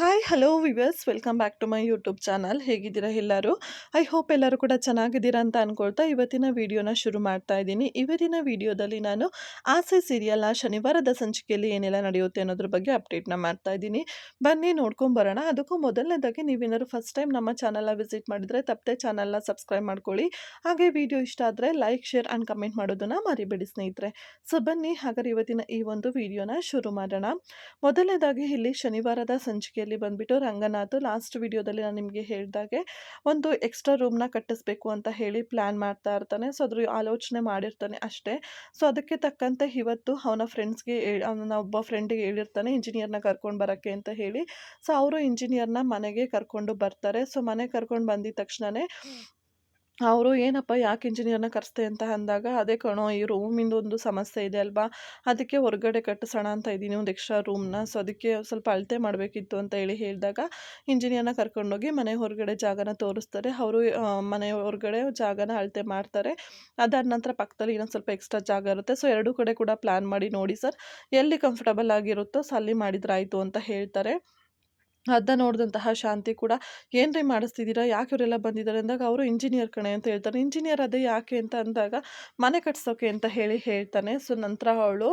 Hi hello viewers welcome back to my YouTube channel ಹೇಗಿದ್ದೀರಾ ಎಲ್ಲರೂ? I hope ಎಲ್ಲರೂ ಕೂಡ ಚೆನ್ನಾಗಿದ್ದೀರಾ ಅಂತ ಅಂದ್ಕೊಳ್ತಾ ಇವತ್ತಿನ ವಿಡಿಯೋನ ಶುರು ಮಾಡ್ತಾ ಇದ್ದೀನಿ. ಇವತ್ತಿನ ವಿಡಿಯೋದಲ್ಲಿ ನಾನು ಆಸೆ ಸೀರಿಯಲ್ನ ಶನಿವಾರದ ಸಂಚಿಕೆಯಲ್ಲಿ ಏನೆಲ್ಲ ನಡೆಯುತ್ತೆ ಅನ್ನೋದ್ರ ಬಗ್ಗೆ ಅಪ್ಡೇಟ್ನ ಮಾಡ್ತಾ ಇದ್ದೀನಿ. ಬನ್ನಿ ನೋಡ್ಕೊಂಬರೋಣ ಅದಕ್ಕೂ ಮೊದಲನೇದಾಗಿ ನೀವೇನಾದ್ರು ಫಸ್ಟ್ ಟೈಮ್ ನಮ್ಮ ಚಾನಲ್ನ ವಿಸಿಟ್ ಮಾಡಿದರೆ ತಪ್ಪದೆ ಚಾನಲ್ನ ಸಬ್ಸ್ಕ್ರೈಬ್ ಮಾಡ್ಕೊಳ್ಳಿ. ಹಾಗೆ ವಿಡಿಯೋ ಇಷ್ಟ ಆದರೆ ಲೈಕ್ ಶೇರ್ ಆ್ಯಂಡ್ ಕಮೆಂಟ್ ಮಾಡೋದನ್ನು ಮರಿಬೇಡಿ ಸ್ನೇಹಿತರೆ. ಸೊ ಬನ್ನಿ ಹಾಗಾದ್ರೆ ಇವತ್ತಿನ ಈ ಒಂದು ವಿಡಿಯೋನ ಶುರು ಮಾಡೋಣ. ಮೊದಲನೇದಾಗಿ ಇಲ್ಲಿ ಶನಿವಾರದ ಸಂಚಿಕೆಯಲ್ಲಿ ಬಂದ್ಬಿಟ್ಟು ರಂಗನಾಥ್ ಲಾಸ್ಟ್ ವಿಡಿಯೋದಲ್ಲಿ ನಾನು ನಿಮಗೆ ಹೇಳಿದಾಗೆ ಒಂದು ಎಕ್ಸ್ಟ್ರಾ ರೂಮ್ನ ಕಟ್ಟಿಸ್ಬೇಕು ಅಂತ ಹೇಳಿ ಪ್ಲ್ಯಾನ್ ಮಾಡ್ತಾ ಇರ್ತಾನೆ. ಸೊ ಅದ್ರ ಆಲೋಚನೆ ಮಾಡಿರ್ತಾನೆ ಅಷ್ಟೇ. ಸೊ ಅದಕ್ಕೆ ತಕ್ಕಂತೆ ಇವತ್ತು ಅವನ ಫ್ರೆಂಡ್ಸ್ಗೆ ಅವನ ಒಬ್ಬ ಫ್ರೆಂಡಿಗೆ ಹೇಳಿರ್ತಾನೆ ಇಂಜಿನಿಯರ್ನ ಕರ್ಕೊಂಡು ಬರೋಕ್ಕೆ ಅಂತ ಹೇಳಿ. ಸೊ ಅವರು ಇಂಜಿನಿಯರ್ನ ಮನೆಗೆ ಕರ್ಕೊಂಡು ಬರ್ತಾರೆ. ಸೊ ಮನೆಗೆ ಕರ್ಕೊಂಡು ಬಂದಿದ ತಕ್ಷಣವೇ ಅವರು, ಏನಪ್ಪ ಯಾಕೆ ಇಂಜಿನಿಯರ್ನ ಕರೆಸ್ತೆ ಅಂತ ಅಂದಾಗ, ಅದೇ ಕಣೋ, ಈ ರೂಮಿಂದು ಒಂದು ಸಮಸ್ಯೆ ಇದೆ ಅಲ್ವಾ? ಅದಕ್ಕೆ ಹೊರಗಡೆ ಕಟ್ಟಿಸೋಣ ಅಂತ ಇದ್ದೀನಿ, ಒಂದು ಎಕ್ಸ್ಟ್ರಾ ರೂಮ್ನ ಸೊ ಅದಕ್ಕೆ ಸ್ವಲ್ಪ ಅಳತೆ ಮಾಡಬೇಕಿತ್ತು ಅಂತ ಹೇಳಿ ಹೇಳಿದಾಗ ಇಂಜಿನಿಯರ್ನ ಕರ್ಕೊಂಡೋಗಿ ಮನೆ ಹೊರಗಡೆ ಜಾಗನ ತೋರಿಸ್ತಾರೆ. ಅವರು ಮನೆ ಹೊರಗಡೆ ಜಾಗನ ಅಳತೆ ಮಾಡ್ತಾರೆ. ಅದಾದ ನಂತರ ಪಕ್ಕದಲ್ಲಿ ಇನ್ನೊಂದು ಸ್ವಲ್ಪ ಎಕ್ಸ್ಟ್ರಾ ಜಾಗ ಇರುತ್ತೆ. ಸೊ ಎರಡೂ ಕಡೆ ಕೂಡ ಪ್ಲ್ಯಾನ್ ಮಾಡಿ ನೋಡಿ ಸರ್, ಎಲ್ಲಿ ಕಂಫರ್ಟಬಲ್ ಆಗಿರುತ್ತೋ, ಸೊ, ಅಲ್ಲಿ ಮಾಡಿದ್ರಾಯಿತು ಅಂತ ಹೇಳ್ತಾರೆ. ಅದನ್ನ ನೋಡಿದಂತಹ ಶಾಂತಿ ಕೂಡ ಏನ್ರಿ ಮಾಡಿಸ್ತಿದ್ದೀರಾ? ಯಾಕೆ ಇವರೆಲ್ಲ ಬಂದಿದ್ದಾರೆ? ಅಂದಾಗ ಅವರು ಇಂಜಿನಿಯರ್ ಕಣೆ ಅಂತ ಹೇಳ್ತಾರೆ. ಇಂಜಿನಿಯರ್ ಅದೇ ಯಾಕೆ ಅಂತ ಅಂದಾಗ ಮನೆ ಕಟ್ಸೋಕೆ ಅಂತ ಹೇಳಿ ಹೇಳ್ತಾನೆ. ಸೊ, ನಂತರ ಅವಳು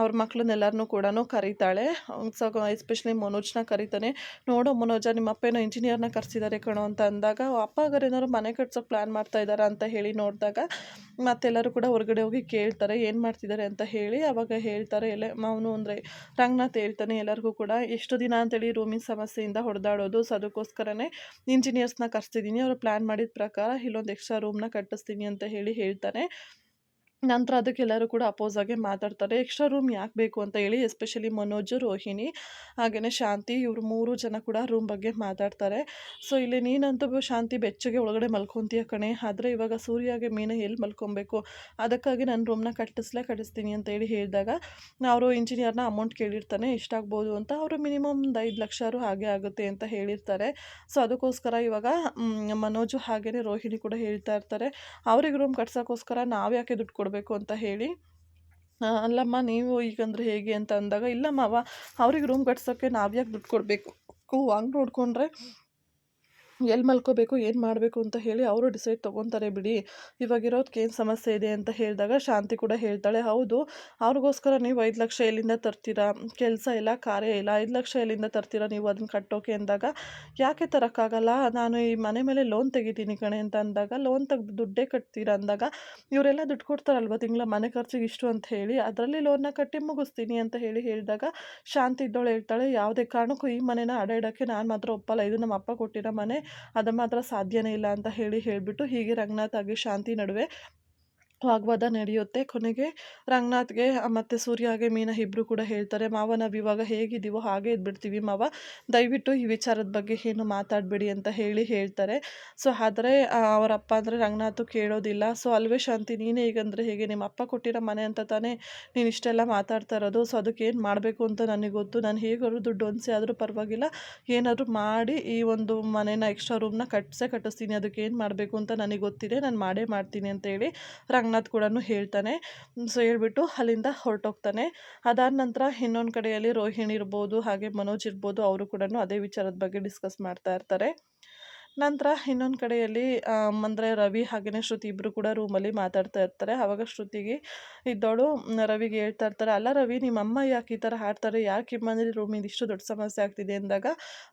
ಅವ್ರ ಮಕ್ಳನ್ನೆಲ್ಲರನ್ನೂ ಕೂಡ ಕರೀತಾಳೆ. So, especially ಮನೋಜ್ನ ಕರೀತಾನೆ. ನೋಡೋ ಮನೋಜ, ನಿಮ್ಮ ಅಪ್ಪೇನೋ ಇಂಜಿನಿಯರ್ನ ಕರೆಸಿದ್ದಾರೆ ಕಣೋ ಅಂತ ಅಂದಾಗ ಅಪ್ಪ ಏನಾದ್ರು ಮನೆ ಕಟ್ಸೋಕೆ ಪ್ಲ್ಯಾನ್ ಮಾಡ್ತಾ ಇದ್ದಾರೆ? ಅಂತ ಹೇಳಿ ನೋಡಿದಾಗ ಮತ್ತೆಲ್ಲರೂ ಕೂಡ ಹೊರಗಡೆ ಹೋಗಿ ಕೇಳ್ತಾರೆ, ಏನು ಮಾಡ್ತಿದ್ದಾರೆ? ಅಂತ ಹೇಳಿ ಅವಾಗ ಹೇಳ್ತಾರೆ ಎಲ್ಲ ಅವನು ಅಂದರೆ ರಂಗನಾಥ್ ಹೇಳ್ತಾನೆ ಎಲ್ಲರಿಗೂ ಕೂಡ. ಎಷ್ಟು ದಿನ ಅಂತೇಳಿ ರೂಮಿನ ಸಮಸ್ಯೆಯಿಂದ ಹೊಡೆದಾಡೋದು. ಸೊ ಅದಕ್ಕೋಸ್ಕರನೇ ಇಂಜಿನಿಯರ್ಸ್ನ ಕರೆಸ್ತಿದ್ದೀನಿ. ಅವರು ಪ್ಲ್ಯಾನ್ ಮಾಡಿದ ಪ್ರಕಾರ ಇಲ್ಲೊಂದು ಎಕ್ಸ್ಟ್ರಾ ರೂಮ್ನ ಕಟ್ಟಿಸ್ತೀನಿ ಅಂತ ಹೇಳಿ ಹೇಳ್ತಾನೆ. ನಂತರ ಅದಕ್ಕೆ ಎಲ್ಲರೂ ಕೂಡ ಅಪೋಸ್ ಆಗಿ ಮಾತಾಡ್ತಾರೆ. ಎಕ್ಸ್ಟ್ರಾ ರೂಮ್ ಯಾಕೆ ಬೇಕು? ಅಂತ ಹೇಳಿ, ಎಸ್ಪೆಷಲಿ ಮನೋಜ್, ರೋಹಿಣಿ ಹಾಗೆಯೇ ಶಾಂತಿ, ಇವರು ಮೂರು ಜನ ಕೂಡ ರೂಮ್ ಬಗ್ಗೆ ಮಾತಾಡ್ತಾರೆ. ಸೊ, ಇಲ್ಲಿ ನೀನಂತೂ ಶಾಂತಿ ಬೆಚ್ಚಗೆ ಒಳಗಡೆ ಮಲ್ಕೊತೀಯ ಕಣೆ. ಆದರೆ ಇವಾಗ ಸೂರ್ಯಾಗೆ ಮೀನು ಎಲ್ಲಿ ಮಲ್ಕೊಬೇಕು? ಅದಕ್ಕಾಗಿ ನಾನು ರೂಮ್ನ ಕಟ್ಟಿಸ್ಲೇ ಕಟ್ಟಿಸ್ತೀನಿ ಅಂತ ಹೇಳಿ ಹೇಳಿದಾಗ, ಅವರು ಇಂಜಿನಿಯರ್ನ ಅಮೌಂಟ್ ಕೇಳಿರ್ತಾನೆ ಎಷ್ಟಾಗ್ಬೋದು ಅಂತ ಅವರು ಮಿನಿಮಮ್ ಒಂದು ಐದು ಲಕ್ಷ ಹಾಗೆ ಆಗುತ್ತೆ ಅಂತ ಹೇಳಿರ್ತಾರೆ. ಸೊ, ಅದಕ್ಕೋಸ್ಕರ ಇವಾಗ ಮನೋಜು ಹಾಗೆಯೇ ರೋಹಿಣಿ ಕೂಡ ಹೇಳ್ತಾ ಇರ್ತಾರೆ. ಅವ್ರಿಗೆ ರೂಮ್ ಕಟ್ಸೋಕ್ಕೋಸ್ಕರ ನಾವು ಯಾಕೆ ದುಡ್ಡು ಕೊಡಬೇಕು? ಕೊಡಬೇಕು ಅಂತ ಹೇಳಿ. ಅಲ್ಲಮ್ಮ, ನೀವು ಈಗಂದ್ರೆ ಹೇಗೆ ಅಂತ ಅಂದಾಗ, ಇಲ್ಲಮ್ಮ, ಅವ, ಅವ್ರಿಗೆ ರೂಮ್ ಕಟ್ಸೋಕ್ಕೆ ನಾವ್ಯಾಕೆ ದುಡ್ಡು ಕೊಡಬೇಕು? ಹಂಗೆ ನೋಡಿಕೊಂಡ್ರೆ ಎಲ್ಲಿ ಮಲ್ಕೋಬೇಕು, ಏನು ಮಾಡಬೇಕು ಅಂತ ಹೇಳಿ ಅವರು ಡಿಸೈಡ್ ತೊಗೊತಾರೆ ಬಿಡಿ. ಇವಾಗಿರೋದಕ್ಕೆ ಏನು ಸಮಸ್ಯೆ ಇದೆ ಅಂತ ಹೇಳಿದಾಗ ಶಾಂತಿ ಕೂಡ ಹೇಳ್ತಾಳೆ. ಹೌದು, ಅವ್ರಿಗೋಸ್ಕರ ನೀವು ಐದು ಲಕ್ಷ ಎಲ್ಲಿಂದ ತರ್ತೀರಾ? ಕೆಲಸ ಇಲ್ಲ, ಕಾರ್ಯ ಇಲ್ಲ, ಐದು ಲಕ್ಷ ಎಲ್ಲಿಂದ ತರ್ತೀರಾ ನೀವು ಅದನ್ನ ಕಟ್ಟೋಕೆ ಅಂದಾಗ? ಯಾಕೆ ತರೋಕ್ಕಾಗಲ್ಲ? ನಾನು ಈ ಮನೆ ಮೇಲೆ ಲೋನ್ ತೆಗಿತೀನಿ ಕಣೆ ಅಂತ ಅಂದಾಗ ಲೋನ್ ತೆಗೆದು ದುಡ್ಡೇ ಕಟ್ತೀರಾ ಅಂದಾಗ, ಇವರೆಲ್ಲ ದುಡ್ಡು ಕೊಡ್ತಾರಲ್ವ ತಿಂಗಳ ಮನೆ ಖರ್ಚಿಗೆ ಇಷ್ಟು ಅಂತ ಹೇಳಿ, ಅದರಲ್ಲಿ ಲೋನ್ನ ಕಟ್ಟಿ ಮುಗಿಸ್ತೀನಿ ಅಂತ ಹೇಳಿ ಹೇಳಿದಾಗ ಶಾಂತಿ ಇದ್ದೋಳು ಹೇಳ್ತಾಳೆ, ಯಾವುದೇ ಕಾರಣಕ್ಕೂ ಈ ಮನೆನ ಅಡ ಇಡೋಕ್ಕೆ ನಾನು ಮಾತ್ರ ಒಪ್ಪಲ್ಲ. ಇದು ನಮ್ಮ ಅಪ್ಪ ಕೊಟ್ಟಿರೋ ಮನೆ ಅದು ಮಾತ್ರ ಸಾಧ್ಯನೇ ಇಲ್ಲ ಅಂತ ಹೇಳಿ ಹೇಳಿಬಿಟ್ಟು ಹೀಗೆ ರಂಗನಾಥ್ ಆಗಿ ಶಾಂತಿ ನಡುವೆ ವಾಗ್ವಾದ ನಡೆಯುತ್ತೆ. ಕೊನೆಗೆ ರಂಗನಾಥ್ಗೆ ಮತ್ತು ಸೂರ್ಯಗೆ ಮೀನಾ ಇಬ್ಬರು ಕೂಡ ಹೇಳ್ತಾರೆ, ಮಾವ, ನಾವು ಇವಾಗ ಹೇಗಿದ್ದೀವೋ ಹಾಗೆ ಇದ್ಬಿಡ್ತೀವಿ ಮಾವ. ದಯವಿಟ್ಟು ಈ ವಿಚಾರದ ಬಗ್ಗೆ ಏನು ಮಾತಾಡಬೇಡಿ ಅಂತ ಹೇಳಿ ಹೇಳ್ತಾರೆ. ಸೊ, ಆದರೆ ಅವರಪ್ಪ ಅಂದರೆ ರಂಗನಾಥ್ ಕೇಳೋದಿಲ್ಲ. ಸೊ, ಅಲ್ವೇ ಶಾಂತಿ, ನೀನೇ ಈಗಂದರೆ ಹೇಗೆ? ನಿಮ್ಮ ಅಪ್ಪ ಕೊಟ್ಟಿರೋ ಮನೆ ಅಂತ ತಾನೇ ನೀನು ಇಷ್ಟೆಲ್ಲ ಮಾತಾಡ್ತಾ ಇರೋದು. ಸೊ, ಅದಕ್ಕೆ ಏನು ಮಾಡಬೇಕು ಅಂತ ನನಗೆ ಗೊತ್ತು. ನಾನು ಹೇಗಾದ್ರು ದುಡ್ಡು ಹೊಂದಿಸಿ ಆದರೂ ಪರವಾಗಿಲ್ಲ. ಏನಾದರೂ ಮಾಡಿ ಈ ಒಂದು ಮನೇನ, ಎಕ್ಸ್ಟ್ರಾ ರೂಮ್ನ ಕಟ್ಟಿಸೇ ಕಟ್ಟಿಸ್ತೀನಿ. ಅದಕ್ಕೆ ಏನು ಮಾಡಬೇಕು ಅಂತ ನನಗೆ ಗೊತ್ತಿದೆ. ನಾನು ಮಾಡೇ ಮಾಡ್ತೀನಿ ಅಂತೇಳಿ ರಂಗನಾಥ್ ರಂಗನಾಥ್ ಕೂಡ ಹೇಳ್ತಾನೆ. ಸೊ ಹೇಳ್ಬಿಟ್ಟು ಅಲ್ಲಿಂದ ಹೊರಟೋಗ್ತಾನೆ. ಅದಾದ ನಂತರ ಇನ್ನೊಂದು ಕಡೆಯಲ್ಲಿ ರೋಹಿಣಿ ಇರ್ಬೋದು, ಹಾಗೆ ಮನೋಜ್ ಇರ್ಬೋದು, ಅವರು ಕೂಡ ಅದೇ ವಿಚಾರದ ಬಗ್ಗೆ ಡಿಸ್ಕಸ್ ಮಾಡ್ತಾ ಇರ್ತಾರೆ. ನಂತರ ಇನ್ನೊಂದು ಕಡೆಯಲ್ಲಿ ಅಂದರೆ ರವಿ ಹಾಗೆಯೇ ಶ್ರುತಿ ಇಬ್ಬರು ಕೂಡ ರೂಮಲ್ಲಿ ಮಾತಾಡ್ತಾ ಇರ್ತಾರೆ. ಆವಾಗ ಶ್ರುತಿಗೆ ಇದ್ದವಳು ರವಿಗೆ ಹೇಳ್ತಾ ಇರ್ತಾರೆ, ಅಲ್ಲ ರವಿ, ನಿಮ್ಮ ಅಮ್ಮ ಯಾಕೆ ಈ ಥರ ಹಾಡ್ತಾರೆ? ಯಾಕೆ ರೂಮಿಂದ ಇಷ್ಟು ದೊಡ್ಡ ಸಮಸ್ಯೆ ಆಗ್ತಿದೆ? ಅಂದಾಗ,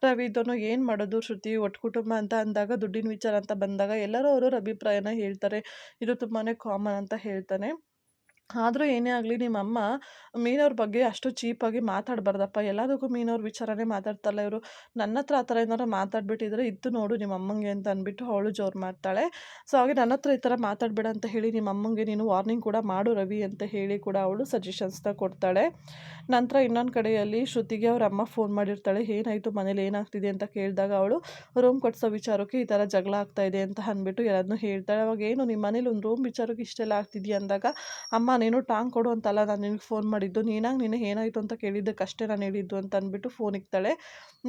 ರವಿ ಇದ್ದವನು ಏನು ಮಾಡೋದು? ಶ್ರುತಿ ಒಟ್ಟು ಕುಟುಂಬ ಅಂತ ಅಂದಾಗ, ದುಡ್ಡಿನ ವಿಚಾರ ಅಂತ ಬಂದಾಗ ಎಲ್ಲರೂ ಅವರು ಅಭಿಪ್ರಾಯನ ಹೇಳ್ತಾರೆ. ಇದು ತುಂಬಾ ಕಾಮನ್ ಅಂತ ಹೇಳ್ತಾನೆ. ಆದರೂ ಏನೇ ಆಗಲಿ ನಿಮ್ಮಮ್ಮ ಮೀನವ್ರ ಬಗ್ಗೆ ಅಷ್ಟು ಚೀಪಾಗಿ ಮಾತಾಡಬಾರ್ದಪ್ಪ. ಎಲ್ಲದಕ್ಕೂ ಮೀನವ್ರ ವಿಚಾರನೇ ಮಾತಾಡ್ತಾಳ ಇವರು. ನನ್ನ ಹತ್ರ ಆ ಥರ ಏನಾರು ಮಾತಾಡ್ಬಿಟ್ಟಿದ್ರೆ ಇದ್ದು ನೋಡು ನಿಮ್ಮ ಅಮ್ಮಂಗೆ ಅಂತ ಅಂದ್ಬಿಟ್ಟು ಅವಳು ಜೋರು ಮಾಡ್ತಾಳೆ. ಸೊ, ಹಾಗೆ ನನ್ನ ಹತ್ರ ಈ ಥರ ಮಾತಾಡಬೇಡ ಅಂತ ಹೇಳಿ ನಿಮ್ಮ ಅಮ್ಮಂಗೆ ನೀನು ವಾರ್ನಿಂಗ್ ಕೂಡ ಮಾಡು ರವಿ ಅಂತ ಹೇಳಿ ಕೂಡ ಅವಳು ಸಜೆಷನ್ಸ್ನ ಕೊಡ್ತಾಳೆ. ನಂತರ ಇನ್ನೊಂದು ಕಡೆಯಲ್ಲಿ ಶ್ರುತಿಗೆ ಅವ್ರ ಅಮ್ಮ ಫೋನ್ ಮಾಡಿರ್ತಾಳೆ. ಏನಾಯಿತು? ಮನೇಲಿ ಏನಾಗ್ತಿದೆ ಅಂತ ಕೇಳಿದಾಗ ಅವಳು ರೂಮ್ ಕೊಡಿಸೋ ವಿಚಾರಕ್ಕೆ ಈ ಥರ ಜಗಳ ಆಗ್ತಾ ಇದೆ ಅಂತ ಅಂದ್ಬಿಟ್ಟು ಎಲ್ಲದನ್ನೂ ಹೇಳ್ತಾಳೆ. ಅವಾಗ, ಏನು ನಿಮ್ಮ ಮನೇಲಿ ಒಂದು ರೂಮ್ ವಿಚಾರಕ್ಕೆ ಇಷ್ಟೆಲ್ಲ ಆಗ್ತಿದೆಯಾ? ಅಂದಾಗ, ಅಮ್ಮ ನೀನು ಟಾಂಗ್ ಕೊಡು ಅಂತಲ್ಲ, ನಾನು ನಿನಗೆ ಫೋನ್ ಮಾಡಿದ್ದು, ನೀನಾಗಿ ನಿನಗೆ ಏನಾಯಿತು ಅಂತ ಕೇಳಿದ್ದಕ್ಕಷ್ಟೇ ನಾನು ಹೇಳಿದ್ದು ಅಂತ ಅಂದ್ಬಿಟ್ಟು ಫೋನ್ ಇಕ್ತಾಳೆ.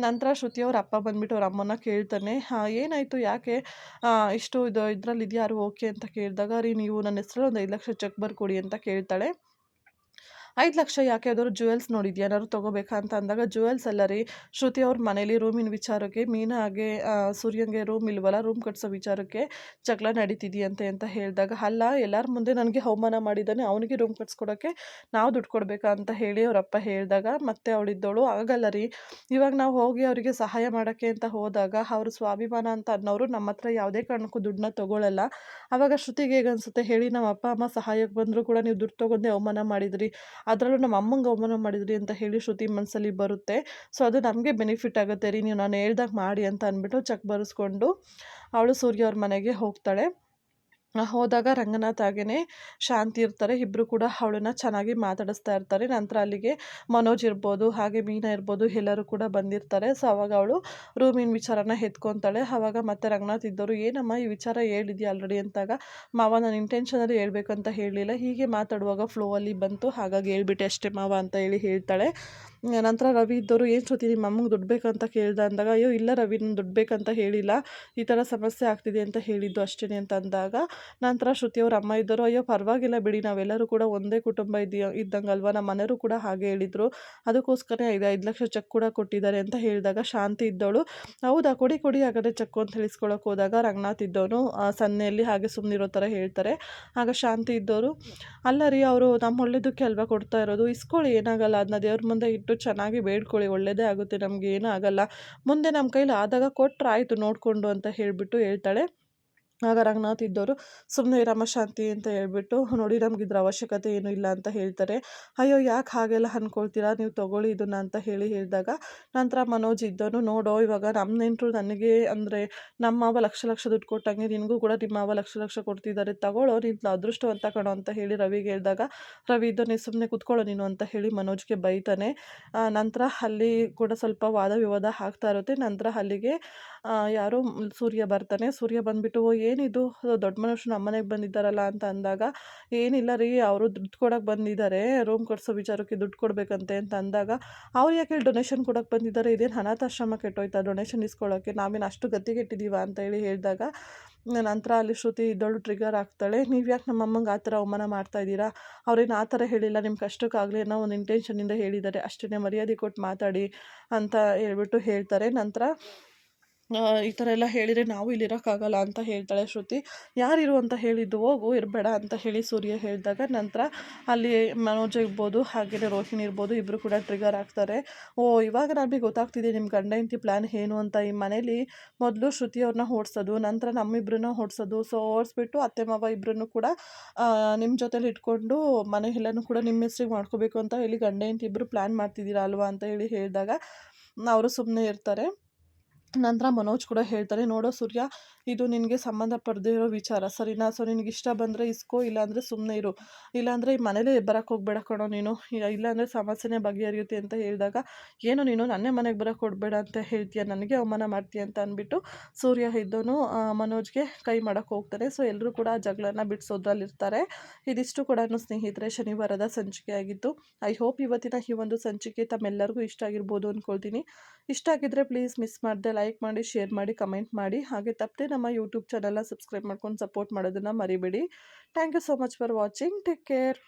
ನಂತರ ಶ್ರುತಿ ಅವ್ರ ಅಪ್ಪ ಬಂದ್ಬಿಟ್ಟು ಅವ್ರ ಅಮ್ಮನ ಕೇಳ್ತಾನೆ ಏನಾಯಿತು? ಯಾಕೆ? ಇಷ್ಟು ಇದು ಇದರಲ್ಲಿ ಇದೆಯಾರು ಓಕೆ? ಅಂತ ಕೇಳಿದಾಗ, ರೀ, ನೀವು ನನ್ನ ಹೆಸರಲ್ಲಿ ಒಂದು ಐದು ಲಕ್ಷ ಚೆಕ್ ಬರ್ಕೊಡಿ ಅಂತ ಕೇಳ್ತಾಳೆ. ಐದು ಲಕ್ಷ ಯಾಕೆ ಯಾವ್ದಾದ್ರು ಜುವೆಲ್ಸ್ ನೋಡಿದ್ಯಾ? ಏನಾದ್ರು ತೊಗೋಬೇಕಾ ಅಂತ ಅಂದಾಗ ಜ್ಯುವೆಲ್ಸ್ ಅಲ್ಲ ರೀ. ಶ್ರುತಿ ಅವ್ರ ಮನೇಲಿ ರೂಮಿನ ವಿಚಾರಕ್ಕೆ, ಮೀನಾ ಹಾಗೆ ಸೂರ್ಯಂಗೆ ರೂಮ್ ಇಲ್ವಲ್ಲ ರೂಮ್ ಕಟ್ಸೋ ವಿಚಾರಕ್ಕೆ ಜಗಳ ನಡೀತಿದೆಯಂತೆ ಅಂತ ಹೇಳಿದಾಗ, ಅಲ್ಲ, ಎಲ್ಲರ ಮುಂದೆ ನನಗೆ ಅವಮಾನ ಮಾಡಿದ್ದಾನೆ, ಅವನಿಗೆ ರೂಮ್ ಕಟ್ಸ್ಕೊಡೋಕ್ಕೆ ನಾವು ದುಡ್ಡು ಕೊಡಬೇಕಾ? ಅಂತ ಹೇಳಿ ಅವರಪ್ಪ ಹೇಳಿದಾಗ, ಮತ್ತೆ ಅವಳಿದ್ದವಳು ಆಗಲ್ಲ ರೀ. ಇವಾಗ ನಾವು ಹೋಗಿ ಅವರಿಗೆ ಸಹಾಯ ಮಾಡೋಕ್ಕೆ ಅಂತ ಹೋದಾಗ, ಅವರು ಸ್ವಾಭಿಮಾನ ಅಂತ ಅನ್ನೋರು ನಮ್ಮ ಹತ್ರ ಯಾವುದೇ ಕಾರಣಕ್ಕೂ ದುಡ್ಡನ್ನ ತಗೊಳ್ಳಲ್ಲ ಆವಾಗ ಶ್ರುತಿಗೆ ಹೇಗನ್ಸುತ್ತೆ ಹೇಳಿ, ನಮ್ಮ ಅಪ್ಪ, ಅಮ್ಮ ಸಹಾಯಕ್ಕೆ ಬಂದರೂ ಕೂಡ ನೀವು ದುಡ್ಡು ತೊಗೊಂಡೆ ಅವಮಾನ ಮಾಡಿದ್ರಿ. ಅದರಲ್ಲೂ ನಮ್ಮ ಅಮ್ಮಂಗೆ ಅವಮಾನ ಮಾಡಿದ್ರಿ ಅಂತ ಹೇಳಿ ಶ್ರುತಿ ಮನಸ್ಸಲ್ಲಿ ಬರುತ್ತೆ. ಸೊ ಅದು ನಮಗೆ ಬೆನಿಫಿಟ್ ಆಗುತ್ತೆ ರೀ. ನೀವು ನಾನು ಹೇಳ್ದಾಗ ಮಾಡಿ ಅಂತ ಅಂದ್ಬಿಟ್ಟು ಚೆಕ್ ಬರೆಸ್ಕೊಂಡು ಅವಳು ಸೂರ್ಯ ಅವ್ರ ಮನೆಗೆ ಹೋಗ್ತಾಳೆ. ಹೋದಾಗ ರಂಗನಾಥ್ ಹಾಗೇ ಶಾಂತಿ ಇರ್ತಾರೆ. ಇಬ್ಬರು ಕೂಡ ಅವಳನ್ನ ಚೆನ್ನಾಗಿ ಮಾತಾಡಿಸ್ತಾ ಇರ್ತಾರೆ. ನಂತರ ಅಲ್ಲಿಗೆ ಮನೋಜ್ ಇರ್ಬೋದು, ಹಾಗೆ ಮೀನಾ ಇರ್ಬೋದು, ಎಲ್ಲರೂ ಕೂಡ ಬಂದಿರ್ತಾರೆ. ಸೊ ಅವಾಗ ಅವಳು ರೂಮಿನ ವಿಚಾರನ ಎತ್ಕೊತಾಳೆ. ಅವಾಗ ಮತ್ತೆ ರಂಗನಾಥ್ ಇದ್ದವರು, ಏನಮ್ಮ ಈ ವಿಚಾರ ಹೇಳಿದ್ಯಾ ಆಲ್ರೆಡಿ ಅಂತಾಗ, ಮಾವ, ನಾನು ಇಂಟೆನ್ಷನಲ್ಲಿ ಹೇಳಬೇಕಂತ ಹೇಳಲಿಲ್ಲ. ಹೀಗೆ ಮಾತಾಡುವಾಗ ಫ್ಲೋ ಅಲ್ಲಿ ಬಂತು. ಹಾಗಾಗಿ ಹೇಳ್ಬಿಟ್ಟೆ ಅಷ್ಟೇ ಮಾವ ಅಂತ ಹೇಳಿ ಹೇಳ್ತಾಳೆ. ನಂತರ ರವಿ ಇದ್ದವರು ಏನು ಶ್ರುತಿ, ನಿಮ್ಮ ಅಮ್ಮಗೆ ದುಡ್ಡು ಬೇಕಂತ ಕೇಳ್ದ? ಅಂದಾಗ, ಅಯ್ಯೋ, ಇಲ್ಲ ರವಿ ನಾನು ದುಡ್ಡು ಬೇಕಂತ ಹೇಳಿಲ್ಲ. ಈ ಥರ ಸಮಸ್ಯೆ ಆಗ್ತಿದೆ ಅಂತ ಹೇಳಿದ್ದು ಅಷ್ಟೇ ಅಂತ ಅಂದಾಗ, ನಂತರ ಶ್ರುತಿ ಅವ್ರ ಅಮ್ಮ ಇದ್ದರು, ಅಯ್ಯೋ, ಪರವಾಗಿಲ್ಲ ಬಿಡಿ, ನಾವೆಲ್ಲರೂ ಕೂಡ ಒಂದೇ ಕುಟುಂಬ ಇದೆಯೋ ಇದ್ದಂಗಲ್ವ? ನಮ್ಮ ಮನೆಯವರು ಕೂಡ ಹಾಗೆ ಹೇಳಿದರು. ಅದಕ್ಕೋಸ್ಕರ ಐದು ಐದು ಲಕ್ಷ ಚೆಕ್ ಕೂಡ ಕೊಟ್ಟಿದ್ದಾರೆ ಅಂತ ಹೇಳಿದಾಗ ಶಾಂತಿ ಇದ್ದವಳು ಹೌದಾ, ಕೊಡಿ ಕೊಡಿ, ಹಾಗಾದರೆ ಚೆಕ್ಕು ಅಂತ ಹೇಳಿಸ್ಕೊಳಕ್ಕೆ ಹೋದಾಗ ರಂಗನಾಥ್ ಇದ್ದವನು ಸನ್ನೆಯಲ್ಲಿ ಹಾಗೆ ಸುಮ್ಮನಿರೋ ಥರ ಹೇಳ್ತಾರೆ. ಆಗ ಶಾಂತಿ ಇದ್ದವರು ಅಲ್ಲ ರೀ, ಅವರು ನಮ್ಮ ಒಳ್ಳೇದಕ್ಕೆ ಅಲ್ವಾ ಕೊಡ್ತಾ ಇರೋದು? ಇಸ್ಕೊಳ್ಳಿ ಏನಾಗಲ್ಲ ಅದನ್ನ ದೇವ್ರ ಮುಂದೆ ಇಟ್ಟು ಚೆನ್ನಾಗಿ ಬೇಡ್ಕೊಳ್ಳಿ ಒಳ್ಳೆಯದೇ ಆಗುತ್ತೆ, ನಮಗೆ ಏನೂ ಆಗಲ್ಲ. ಮುಂದೆ ನಮ್ಮ ಕೈಲಿ ಆದಾಗ ಕೊಟ್ಟರೆ ಆಯಿತು ನೋಡಿಕೊಂಡು ಅಂತ ಹೇಳಿಬಿಟ್ಟು ಹೇಳ್ತಾಳೆ. ಆಗ ರಂಗನಾಥ್ ಇದ್ದವರು ಸುಮ್ಮನೆ ಇರಮ್ಮ ಶಾಂತಿ ಅಂತ ಹೇಳ್ಬಿಟ್ಟು, ನೋಡಿ ನಮ್ಗೆ ಇದ್ರ ಅವಶ್ಯಕತೆ ಏನೂ ಇಲ್ಲ ಅಂತ ಹೇಳ್ತಾರೆ. ಅಯ್ಯೋ, ಯಾಕೆ ಹಾಗೆಲ್ಲ ಅಂದ್ಕೊಳ್ತೀರಾ ನೀವು ತೊಗೊಳ್ಳಿ ಇದನ್ನ ಅಂತ ಹೇಳಿ ಹೇಳಿದಾಗ, ನಂತರ ಮನೋಜ್ ಇದ್ದವನು ನೋಡೋ, ಇವಾಗ ನಮ್ಮ ನೆಂಟರು ನನಗೆ ಅಂದರೆ ನಮ್ಮ ಮಾವ ಲಕ್ಷ ಲಕ್ಷ ದುಡ್ಡು ಕೊಟ್ಟಂಗೆ ನಿನಗೂ ಕೂಡ ನಿಮ್ಮ ಮಾವ ಲಕ್ಷ ಲಕ್ಷ ಕೊಡ್ತಿದ್ದಾರೆ ತಗೊಳ್ಳೋ, ನೀನು ಅದೃಷ್ಟವಂತ ಕಣೋ ಅಂತ ಹೇಳಿ ರವಿಗೆ ಹೇಳಿದಾಗ, ರವಿ ಇದ್ದೋ ನೀನು ಸುಮ್ಮನೆ ಕೂತ್ಕೊಳ್ಳೋ ನೀನು ಅಂತ ಹೇಳಿ ಮನೋಜ್ಗೆ ಬೈತಾನೆ. ನಂತರ ಅಲ್ಲಿ ಕೂಡ ಸ್ವಲ್ಪ ವಾದ ವಿವಾದ ಆಗ್ತಾ ಇರುತ್ತೆ. ನಂತರ ಅಲ್ಲಿಗೆ ಯಾರೋ ಸೂರ್ಯ ಬರ್ತಾನೆ. ಸೂರ್ಯ ಬಂದುಬಿಟ್ಟು "ಓ, ಏನಿದು? ದೊಡ್ಡ ಮನುಷ್ಯರು ನಮ್ಮ ಮನೆಗೆ ಬಂದಿದ್ದಾರಲ್ಲ ಅಂತ ಅಂದಾಗ ಏನಿಲ್ಲ ರೀ ಅವರು ದುಡ್ಡು ಕೊಡೋಕೆ ಬಂದಿದ್ದಾರೆ. ರೂಮ್ ಕೊಡಿಸೋ ವಿಚಾರಕ್ಕೆ ದುಡ್ಡು ಕೊಡಬೇಕಂತೆ ಅಂತ ಅಂದಾಗ ಅವ್ರು ಯಾಕೆ ಡೊನೇಷನ್ ಕೊಡೋಕೆ ಬಂದಿದ್ದಾರೆ? ಇದೇನು ಅನಾಥಾಶ್ರಮ ಕೆಟ್ಟೋಯ್ತಾ ಡೊನೇಷನ್ ಇಸ್ಕೊಳ್ಳೋಕ್ಕೆ ನಾವೇನು ಅಷ್ಟು ಗತಿಗೆಟ್ಟಿದ್ದೀವ ಅಂತ ಹೇಳಿ ಹೇಳಿದಾಗ ನಂತರ ಅಲ್ಲಿ ಶ್ರುತಿ ಇದ್ದಳು ಟ್ರಿಗರ್ ಆಗ್ತಾಳೆ. ನೀವು ಯಾಕೆ ನಮ್ಮ ಅಮ್ಮಂಗೆ ಆ ಥರ ಅವಮಾನ ಮಾಡ್ತಾ ಇದ್ದೀರಾ? ಅವ್ರೇನು ಆ ಥರ ಹೇಳಿಲ್ಲ. ನಿಮ್ಮ ಕಷ್ಟಕ್ಕಾಗಲಿ ಅನ್ನೋ ಒಂದು ಇಂಟೆನ್ಷನಿಂದ ಹೇಳಿದ್ದಾರೆ. ಅಷ್ಟೇ ಮರ್ಯಾದೆ ಕೊಟ್ಟು ಮಾತಾಡಿ ಅಂತ ಹೇಳ್ಬಿಟ್ಟು ಹೇಳ್ತಾರೆ. ನಂತರ ಈ ಥರ ಎಲ್ಲ ಹೇಳಿದರೆ ನಾವು ಇಲ್ಲಿರೋಕ್ಕಾಗಲ್ಲ ಅಂತ ಹೇಳ್ತಾಳೆ ಶ್ರುತಿ. ಯಾರಿರು ಅಂತ ಹೇಳಿದ್ದು ಹೋಗು, ಇರಬೇಡ ಅಂತ ಹೇಳಿ ಸೂರ್ಯ ಹೇಳಿದಾಗ ನಂತರ ಅಲ್ಲಿ ಮನೋಜ್ ಇರ್ಬೋದು ಹಾಗೆಯೇ ರೋಹಿಣಿ ಇರ್ಬೋದು ಇಬ್ಬರು ಕೂಡ ಟ್ರಿಗರ್ ಆಗ್ತಾರೆ. ಓ, ಇವಾಗ ನಮಗೆ ಗೊತ್ತಾಗ್ತಿದೆ ನಿಮ್ಮ ಗಂಡ ಹೆಂಡತಿ ಪ್ಲ್ಯಾನ್ ಏನು ಅಂತ ಈ ಮನೇಲಿ. ಮೊದಲು ಶ್ರುತಿ ಅವ್ರನ್ನ ಓಡಿಸೋದು, ನಂತರ ನಮ್ಮಿಬ್ಬರನ್ನ ಓಡಿಸೋದು. ಸೊ ಓಡಿಸ್ಬಿಟ್ಟು ಅತ್ತೆ, ಮಾವ ಇಬ್ಬರನ್ನು ಕೂಡ ನಿಮ್ಮ ಜೊತೇಲಿ ಇಟ್ಕೊಂಡು ಮನೆ ಎಲ್ಲನೂ ಕೂಡ ನಿಮ್ಮ ಹೆಸ್ರಿಗೆ ಮಾಡ್ಕೋಬೇಕು ಅಂತ ಹೇಳಿ ಗಂಡ ಹೆಂಡತಿ ಇಬ್ಬರು ಪ್ಲ್ಯಾನ್ ಮಾಡ್ತಿದ್ದೀರಾ ಅಲ್ವಾ ಅಂತ ಹೇಳಿ ಹೇಳಿದಾಗ ಅವರು ಸುಮ್ಮನೆ ಇರ್ತಾರೆ. ನಂತರ ಮನೋಜ್ ಕೂಡ ಹೇಳ್ತಾರೆ, ನೋಡೋ ಸೂರ್ಯ, ಇದು ನಿನಗೆ ಸಂಬಂಧ ಪಡೆದಿರೋ ವಿಚಾರ. ಸರಿನಾ? ಸೊ ನಿನಗೆ ಇಷ್ಟ ಬಂದರೆ ಇಸ್ಕೋ, ಇಲ್ಲಾಂದರೆ ಸುಮ್ಮನೆ ಇರು. ಇಲ್ಲಾಂದರೆ ಈ ಮನೇಲೇ ಬರೋಕ್ಕೆ ಹೋಗ್ಬೇಡ ಕಣೋ ನೀನು. ಇಲ್ಲ- ಇಲ್ಲಾಂದರೆ ಸಮಸ್ಯೆನೇ ಬಗೆಹರಿಯುತ್ತೆ ಅಂತ ಹೇಳಿದಾಗ, ಏನು ನೀನು ನನ್ನೇ ಮನೆಗೆ ಬರೋಕ್ಕೆ ಕೊಡಬೇಡ ಅಂತ ಹೇಳ್ತೀಯ? ನನಗೆ ಅವಮಾನ ಮಾಡ್ತೀಯ? ಅಂತ ಅಂದ್ಬಿಟ್ಟು ಸೂರ್ಯ ಇದ್ದೋನು ಮನೋಜ್ಗೆ ಕೈ ಮಾಡೋಕ್ಕೆ ಹೋಗ್ತಾನೆ. ಸೊ ಎಲ್ಲರೂ ಕೂಡ ಆ ಜಗಳನ ಬಿಡಿಸೋದ್ರಲ್ಲಿರ್ತಾರೆ ಇದಿಷ್ಟು ಕೂಡ ಸ್ನೇಹಿತರೆ, ಶನಿವಾರದ ಸಂಚಿಕೆ ಆಗಿತ್ತು. ಐ ಹೋಪ್ ಇವತ್ತಿನ ಈ ಒಂದು ಸಂಚಿಕೆ ತಮ್ಮೆಲ್ಲರಿಗೂ ಇಷ್ಟ ಆಗಿರ್ಬೋದು ಅಂದ್ಕೊಳ್ತೀನಿ ಇಷ್ಟ ಆಗಿದ್ರೆ ಪ್ಲೀಸ್ ಮಿಸ್ ಮಾಡದೆ ಲೈಕ್ ಮಾಡಿ ಶೇರ್ ಮಾಡಿ ಕಮೆಂಟ್ ಮಾಡಿ. ಹಾಗೆ ತಪ್ಪದೆ ನಮ್ಮ ಯೂಟ್ಯೂಬ್ ಚಾನಲ್ನ ಸಬ್ಸ್ಕ್ರೈಬ್ ಮಾಡ್ಕೊಂಡು ಸಪೋರ್ಟ್ ಮಾಡೋದನ್ನು ಮರಿಬೇಡಿ. Thank you so much for watching take care